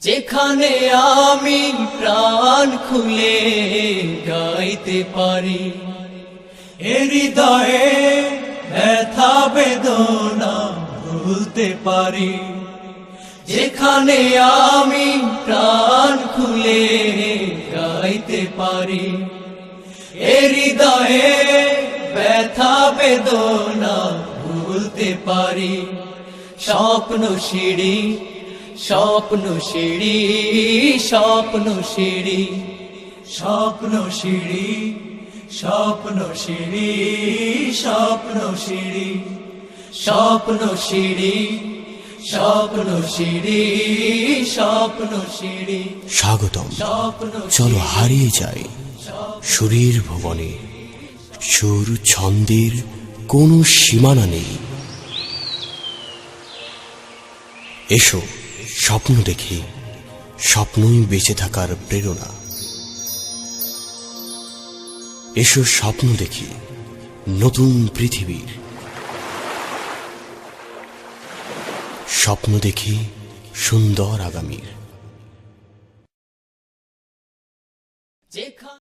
যেখানে আমি প্রাণ খুলে গাইতে পারি। হৃদয়ে ব্যথা, বেদনা ভুলতে পারি। যেখানে আমি প্রাণ খুলে গাইতে পারি। হৃদয়ে ব্যথা, বেদনা ভুলতে পারি। স্বপ্ন সিঁড়ি স্বপ্ন সিঁড়ি স্বপ্ন সিঁড়ি স্বপ্ন সিঁড়ি স্বপ্ন সিঁড়ি স্বপ্ন সিঁড়ি স্বপ্ন সিঁড়ি স্বপ্ন সিঁড়ি স্বপ্ন সিঁড়ি। স্বাগতম। স্বপ্ন চলো হারিয়ে যাই। সুরের ভবনে। সুর ছন্দের কোনো সীমানা নেই। এসো। স্বপ্ন দেখে, স্বপ্নই বেঁচে থাকার প্রেরণা। এসো স্বপ্ন দেখি, নতুন পৃথিবীর। স্বপ্ন দেখি সুন্দর আগামীর।